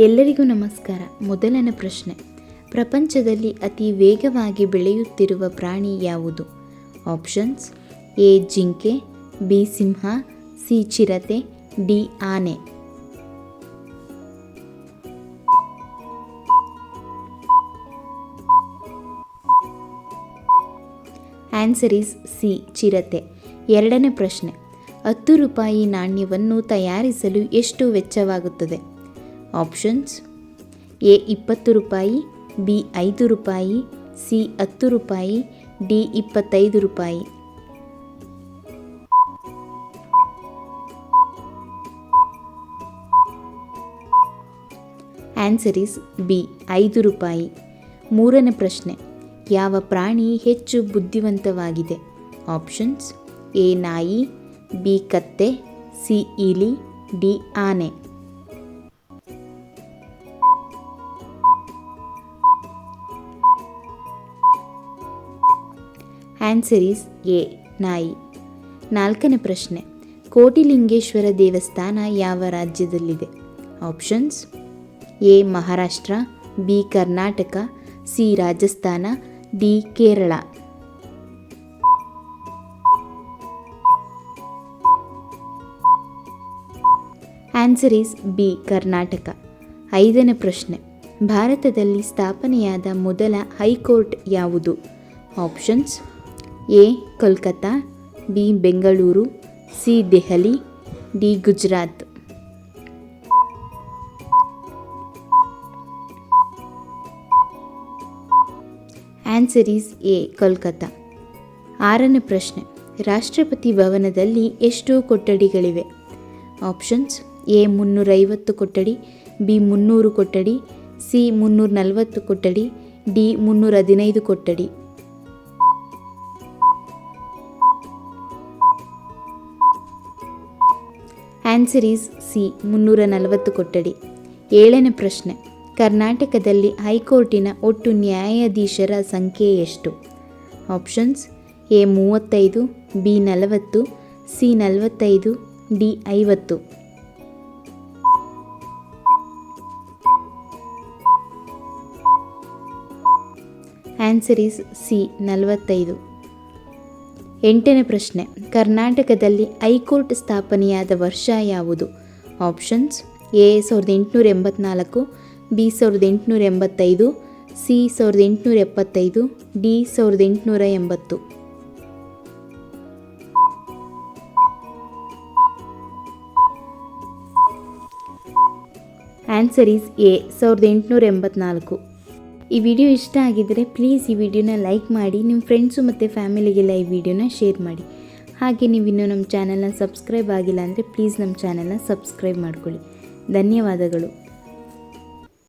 ಎಲ್ಲರಿಗೂ ನಮಸ್ಕಾರ. ಮೊದಲನೇ ಪ್ರಶ್ನೆ. ಪ್ರಪಂಚದಲ್ಲಿ ಅತಿ ವೇಗವಾಗಿ ಬೆಳೆಯುತ್ತಿರುವ ಪ್ರಾಣಿ ಯಾವುದು? ಆಪ್ಷನ್ಸ್, ಎ ಜಿಂಕೆ, ಬಿ ಸಿಂಹ, ಸಿ ಚಿರತೆ, ಡಿ ಆನೆ. ಆನ್ಸರ್ ಈಸ್ ಸಿ, ಚಿರತೆ. ಎರಡನೇ ಪ್ರಶ್ನೆ. ಹತ್ತು ರೂಪಾಯಿ ನಾಣ್ಯವನ್ನು ತಯಾರಿಸಲು ಎಷ್ಟು ವೆಚ್ಚವಾಗುತ್ತದೆ? ಆಪ್ಷನ್ಸ್ ಎ ಇಪ್ಪತ್ತು ರೂಪಾಯಿ. ಬಿ ಐದು ರೂಪಾಯಿ. ಸಿ ಹತ್ತು ರೂಪಾಯಿ. ಡಿ ಇಪ್ಪತ್ತೈದು ರೂಪಾಯಿ. ಆನ್ಸರ್ ಇಸ್ ಬಿ ಐದು ರೂಪಾಯಿ. ಮೂರನೇ ಪ್ರಶ್ನೆ. ಯಾವ ಪ್ರಾಣಿ ಹೆಚ್ಚು ಬುದ್ಧಿವಂತವಾಗಿದೆ? ಆಪ್ಷನ್ಸ್ ಎ ನಾಯಿ. ಬಿ ಕತ್ತೆ. ಸಿ ಇಲಿ. ಡಿ ಆನೆ. ಆನ್ಸರ್ ಈಸ್ ಎ ನಾಯಿ. ನಾಲ್ಕನೇ ಪ್ರಶ್ನೆ. ಕೋಟಿಲಿಂಗೇಶ್ವರ ದೇವಸ್ಥಾನ ಯಾವ ರಾಜ್ಯದಲ್ಲಿದೆ? Options A Maharashtra B Karnataka C Rajasthan D Kerala. Answer is B Karnataka. ಐದನೇ ಪ್ರಶ್ನೆ. ಭಾರತದಲ್ಲಿ ಸ್ಥಾಪನೆಯಾದ ಮೊದಲ ಹೈಕೋರ್ಟ್ ಯಾವುದು? Options A Kolkata B, Bengaluru, C, Delhi, D, Gujarat. Answer is A Kolkata ಆರನೇ ಪ್ರಶ್ನೆ. ರಾಷ್ಟ್ರಪತಿ ಭವನದಲ್ಲಿ ಎಷ್ಟು ಕೊಠಡಿಗಳಿವೆ. ಆಪ್ಷನ್ಸ್ ಎ, ಮುನ್ನೂರೈವತ್ತು ಕೊಠಡಿ, ಬಿ, ಮುನ್ನೂರು ಕೊಠಡಿ, ಸಿ ಮುನ್ನೂರ ನಲವತ್ತು ಕೊಠಡಿ, ಡಿ ಮುನ್ನೂರ ಹದಿನೈದು ಕೊಠಡಿ. ಆನ್ಸರ್ ಈಸ್ ಸಿ ಮುನ್ನೂರ ನಲವತ್ತು ಕೊಠಡಿ. ಏಳನೇ ಪ್ರಶ್ನೆ. ಕರ್ನಾಟಕದಲ್ಲಿ ಹೈಕೋರ್ಟಿನ ಒಟ್ಟು ನ್ಯಾಯಾಧೀಶರ ಸಂಖ್ಯೆ ಎಷ್ಟು? ಆಪ್ಷನ್ಸ್ ಎ ಮೂವತ್ತೈದು, ಬಿ ನಲವತ್ತು, ಸಿ ನಲವತ್ತೈದು, ಡಿ ಐವತ್ತು. ಆನ್ಸರ್ ಈಸ್ ಸಿ ನಲವತ್ತೈದು. ಎಂಟನೇ ಪ್ರಶ್ನೆ. ಕರ್ನಾಟಕದಲ್ಲಿ ಹೈಕೋರ್ಟ್ ಸ್ಥಾಪನೆಯಾದ ವರ್ಷ ಯಾವುದು? ಆಪ್ಷನ್ಸ್ ಎ, ಸಾವಿರದ ಎಂಟುನೂರ ಎಂಬತ್ನಾಲ್ಕು, ಬಿ, ಸಾವಿರದ ಎಂಟುನೂರ ಎಂಬತ್ತೈದು, ಸಿ, ಸಾವಿರದ ಎಂಟುನೂರ ಎಪ್ಪತ್ತೈದು, ಡಿ, ಸಾವಿರದ ಎಂಟುನೂರ ಎಂಬತ್ತು. ಆನ್ಸರ್ ಈಸ್ ಎ, ಸಾವಿರದ ಎಂಟುನೂರ ಎಂಬತ್ನಾಲ್ಕು. ಈ ವಿಡಿಯೋ ಇಷ್ಟ ಆಗಿದ್ದರೆ ಪ್ಲೀಸ್ ಈ ವಿಡಿಯೋನ ಲೈಕ್ ಮಾಡಿ ನಿಮ್ಮ ಫ್ರೆಂಡ್ಸು ಮತ್ತು ಫ್ಯಾಮಿಲಿಗೆಲ್ಲ ಈ ವಿಡಿಯೋನ ಶೇರ್ ಮಾಡಿ. ಹಾಗೆ ನೀವು ಇನ್ನೂ ನಮ್ಮ ಚಾನಲ್ನ ಸಬ್ಸ್ಕ್ರೈಬ್ ಆಗಿಲ್ಲ ಅಂದರೆ ಪ್ಲೀಸ್ ನಮ್ಮ ಚಾನಲ್ನ ಸಬ್ಸ್ಕ್ರೈಬ್ ಮಾಡ್ಕೊಳ್ಳಿ. ಧನ್ಯವಾದಗಳು.